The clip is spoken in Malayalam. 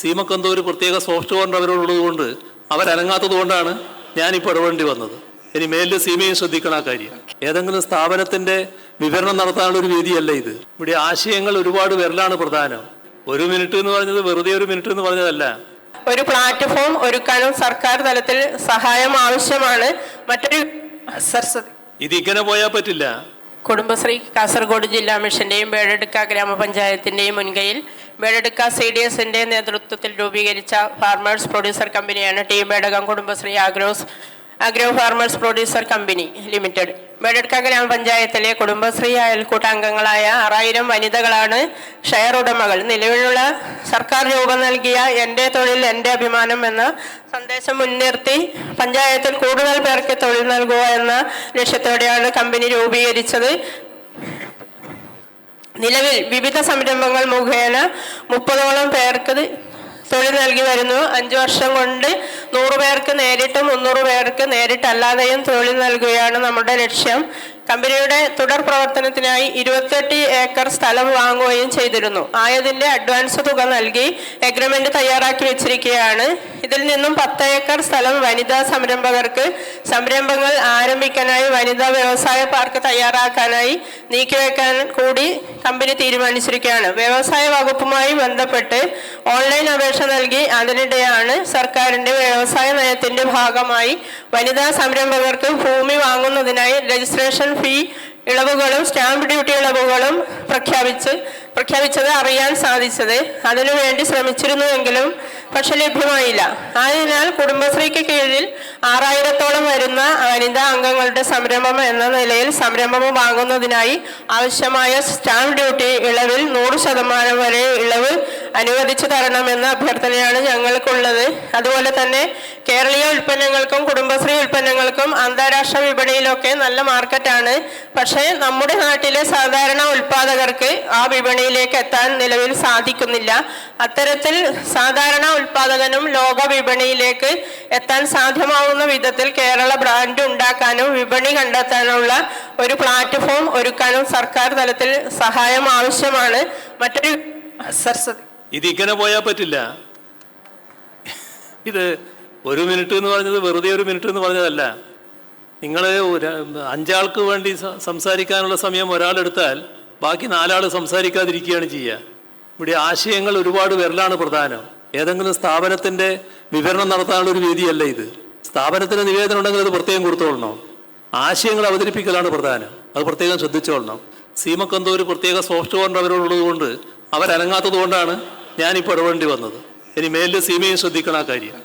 സീമക്കെന്തോ ഒരു പ്രത്യേക സോഫ്റ്റ് കോർണർ അവരോടുള്ളത് കൊണ്ട് അവരനങ്ങാത്തത് കൊണ്ടാണ് ഞാനിപ്പോൾ ഇടപെടേണ്ടി വന്നത്. ഇനി മേലിൽ സീമയും ശ്രദ്ധിക്കണം ആ കാര്യം. ഏതെങ്കിലും സ്ഥാപനത്തിന്റെ വിവരണം നടത്താനുള്ള ഒരു വേദിയല്ല ഇത്. ഇവിടെ ആശയങ്ങൾ ഒരുപാട് വരലാണ് പ്രധാനം. ഒരു മിനിറ്റ് എന്ന് പറഞ്ഞത് വെറുതെ ഒരു മിനിറ്റ് എന്ന് പറഞ്ഞതല്ല. ഒരു പ്ലാറ്റ്ഫോം ഒരുക്കാനും സർക്കാർ തലത്തിൽ സഹായം ആവശ്യമാണ്. മറ്റൊരു സരസ്വതി ഇതിങ്ങനെ പോയാൽ പറ്റില്ല. കുടുംബശ്രീ കാസർഗോഡ് ജില്ലാ മിഷന്റെയും ബേഡെടുക്ക ഗ്രാമപഞ്ചായത്തിന്റെയും മുൻകൈയിൽ ബേഡെടുക്ക സി ഡി എസിന്റെ നേതൃത്വത്തിൽ രൂപീകരിച്ച ഫാർമേഴ്സ് പ്രൊഡ്യൂസർ കമ്പനിയാണ് T മേടകം Kudumbashree agros agro farmers producer company limited. Bedadukka ഗ്രാമപഞ്ചായത്തിലെ കുടുംബശ്രീ അയൽക്കൂട്ട അംഗങ്ങളായ ആറായിരം വനിതകളാണ് ഷെയർ ഉടമകൾ. നിലവിലുള്ള സർക്കാർ രൂപം നൽകിയ എന്റെ തൊഴിൽ എന്റെ അഭിമാനം എന്ന സന്ദേശം മുൻനിർത്തി പഞ്ചായത്തിൽ കൂടുതൽ പേർക്ക് തൊഴിൽ നൽകുക എന്ന ലക്ഷ്യത്തോടെയാണ് കമ്പനി രൂപീകരിച്ചത്. നിലവിൽ വിവിധ സംരംഭങ്ങൾ മുഖേന മുപ്പതോളം പേർക്ക് തൊഴിൽ നൽകി വരുന്നു. അഞ്ചു വർഷം കൊണ്ട് നൂറ് പേർക്ക് നേരിട്ട് മുന്നൂറ് പേർക്ക് നേരിട്ടല്ലാതെയും തൊഴിൽ നൽകുകയാണ് നമ്മുടെ ലക്ഷ്യം. കമ്പനിയുടെ തുടർ പ്രവർത്തനത്തിനായി ഇരുപത്തെട്ട് ഏക്കർ സ്ഥലം വാങ്ങുകയും ചെയ്തിരുന്നു. ആയതിന്റെ അഡ്വാൻസ് തുക നൽകി എഗ്രിമെന്റ് തയ്യാറാക്കി വെച്ചിരിക്കുകയാണ്. ഇതിൽ നിന്നും പത്ത് ഏക്കർ സ്ഥലം വനിതാ സംരംഭകർക്ക് സംരംഭങ്ങൾ ആരംഭിക്കാനായി വനിതാ വ്യവസായ പാർക്ക് തയ്യാറാക്കാനായി നീക്കിവെക്കാൻ കൂടി കമ്പനി തീരുമാനിച്ചിരിക്കുകയാണ്. വ്യവസായ വകുപ്പുമായി ബന്ധപ്പെട്ട് ഓൺലൈൻ അപേക്ഷ നൽകി അതിനിടെയാണ് സർക്കാരിന്റെ വ്യവസായ നയത്തിന്റെ ഭാഗമായി വനിതാ സംരംഭകർക്ക് ഭൂമി വാങ്ങുന്നതിനായി രജിസ്ട്രേഷൻ ഫീ ഇളവുകളും സ്റ്റാമ്പ് ഡ്യൂട്ടി ഇളവുകളും പ്രഖ്യാപിച്ച് പ്രഖ്യാപിച്ചത് അറിയാൻ സാധിച്ചത്. അതിനുവേണ്ടി ശ്രമിച്ചിരുന്നുവെങ്കിലും പക്ഷെ ലഭ്യമായില്ല. ആയതിനാൽ കുടുംബശ്രീക്ക് കീഴിൽ ആറായിരത്തോളം വരുന്ന വനിതാ അംഗങ്ങളുടെ സംരംഭം എന്ന നിലയിൽ സംരംഭം വാങ്ങുന്നതിനായി ആവശ്യമായ സ്റ്റാമ്പ് ഡ്യൂട്ടി ഇളവിൽ നൂറ് ശതമാനം വരെ ഇളവ് അനുവദിച്ചു തരണമെന്ന അഭ്യർത്ഥനയാണ് ഞങ്ങൾക്കുള്ളത്. അതുപോലെ തന്നെ കേരളീയ ഉൽപ്പന്നങ്ങൾക്കും കുടുംബശ്രീ ഉൽപ്പന്നങ്ങൾക്കും അന്താരാഷ്ട്ര വിപണിയിലൊക്കെ നല്ല മാർക്കറ്റാണ് പക്ഷേ നമ്മുടെ നാട്ടിലെ സാധാരണ ഉൽപാദകർക്ക് ആ വിപണിയിലേക്ക് എത്താൻ നിലവിൽ സാധിക്കുന്നില്ല. അത്തരത്തിൽ സാധാരണ ഉൽപാദകനും ലോക വിപണിയിലേക്ക് എത്താൻ സാധ്യമാവുന്ന വിധത്തിൽ കേരള ബ്രാൻഡ് ഉണ്ടാക്കാനും വിപണി കണ്ടെത്താനുള്ള ഒരു പ്ലാറ്റ്ഫോം ഒരുക്കാനും സർക്കാർ തലത്തിൽ സഹായം ആവശ്യമാണ്. മറ്റൊരു ഇത് ഇങ്ങനെ പോയാൽ പറ്റില്ല. ഇത് ഒരു മിനിറ്റ് എന്ന് പറഞ്ഞത് വെറുതെ ഒരു മിനിറ്റ് എന്ന് പറഞ്ഞതല്ല. നിങ്ങൾ അഞ്ചാൾക്ക് വേണ്ടി സംസാരിക്കാനുള്ള സമയം ഒരാളെടുത്താൽ ബാക്കി നാലാൾ സംസാരിക്കാതിരിക്കുകയാണ് ചെയ്യുക. ഇവിടെ ആശയങ്ങൾ ഒരുപാട് പേരിലാണ് പ്രധാനം. ഏതെങ്കിലും സ്ഥാപനത്തിന്റെ വിവരണം നടത്താനുള്ള ഒരു വേദിയല്ല ഇത്. സ്ഥാപനത്തിന് നിവേദനം ഉണ്ടെങ്കിൽ അത് പ്രത്യേകം കൊടുത്തോളണം. ആശയങ്ങൾ അവതരിപ്പിക്കലാണ് പ്രധാനം. അത് പ്രത്യേകം ശ്രദ്ധിച്ചോളണം. സീമക്കെന്തോ ഒരു പ്രത്യേക സോഫ്റ്റ് കോർണർ അവരോടുള്ളത് കൊണ്ട് അവരനങ്ങാത്തത് കൊണ്ടാണ് ഞാനിപ്പോൾ ഇടപെടേണ്ടി വന്നത്. ഇനി മേലിൽ സീമയും ശ്രദ്ധിക്കണം ആ കാര്യം.